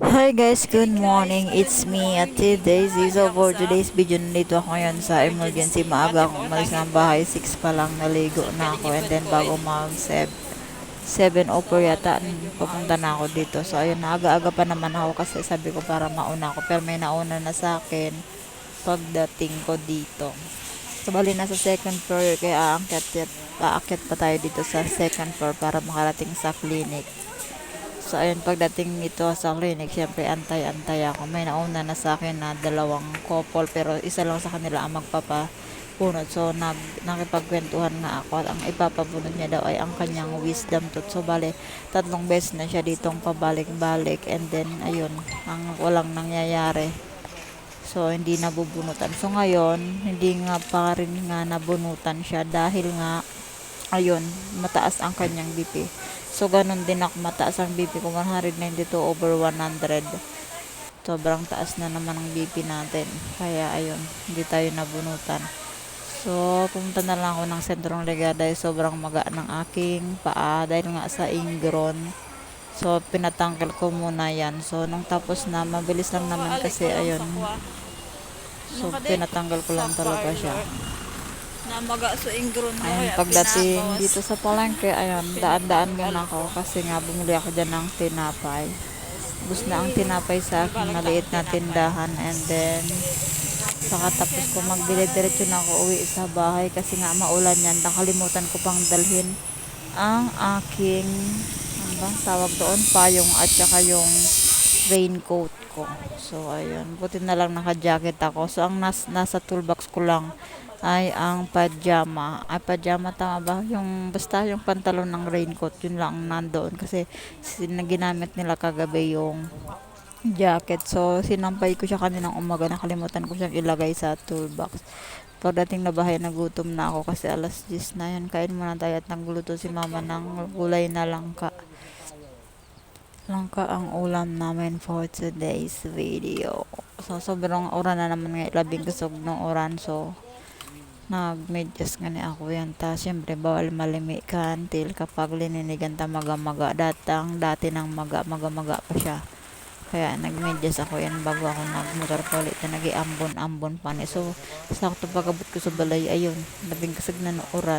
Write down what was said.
Hi guys, good morning. It's me at today's so for today's video nandito ako ngayon sa emergency. Maaga akong umalis ng bahay. 6 pa lang naligo na ako and then bago mag 7 7 o yata papunta na ako dito. So ayun, aga-aga pa naman ako kasi sabi ko para mauna ako. Pero may nauna na sa akin pagdating ko dito. So bali nasa second floor kaya aakyat, aakyat pa tayo dito sa second floor para makarating sa clinic. So, ayun, pagdating nito sa clinic, syempre, antay-antay ako. May nauna na sa akin na dalawang couple, pero isa lang sa kanila ang magpapapunod. So, nag, nakipagkwentuhan nga ako at ang ipapabunod niya daw ay ang kanyang wisdom tooth. So, bale, tatlong beses na siya ditong pabalik-balik and then, ayun, ang walang nangyayari. So, hindi nabubunutan. So, ngayon, hindi nga pa rin nga nabunutan siya dahil nga, ayun, mataas ang kanyang BP. So, ganun din ako mataas ang BP ko, 192 over 100. Sobrang taas na naman ang BP natin. Kaya, ayun, hindi tayo nabunutan. So, pumunta na lang ako ng sentrong liga dahil sobrang maga ng aking paa dahil nga sa ingron. So, pinatanggal ko muna yan. So, nung tapos na, mabilis lang naman kasi, ayun, So, pinatanggal ko lang talaga siya. Namaga sa ingron mo. Kaya pagdating dito sa palengke, ayun, daan-daan muna ako kasi nga bumili ako dyan ng tinapay. Bus na ang tinapay sa aking maliit na tindahan and then saka tapos ko magbili diretso na ako uwi sa bahay kasi nga maulan yan. Nakalimutan ko pang dalhin ang aking ano tawag doon, payong at saka yung raincoat ko. So, ayun. Buti na lang naka-jacket ako. So, ang nas, nasa toolbox ko lang ay ang pajama. Ay, pajama tama ba? Yung, basta yung pantalon ng raincoat, yun lang ang nandoon. Kasi, ginamit nila kagabi yung jacket. So, sinampay ko siya kaninang umaga. Nakalimutan ko siyang ilagay sa toolbox. Pagdating na bahay, nagutom na ako kasi alas 10 na yan. Kain muna tayo at nagluto si mama ng gulay na langka. Langka ang ulam namin for today's video. So, sobrang oran na naman ngayon. Labing kusog ng oran. So, nag-medyas nga ni ako yan. Ta, syempre, bawal malimikan till kapag lininigan ta maga-maga. Datang, dati nang maga-maga-maga pa siya. Kaya nagmedyas ako yan bago ako nagmotor pa ulit na nag-iambon-ambon pa ni. So, sakto pagabot ko sa balay, ayun, labing kasag na ng oran.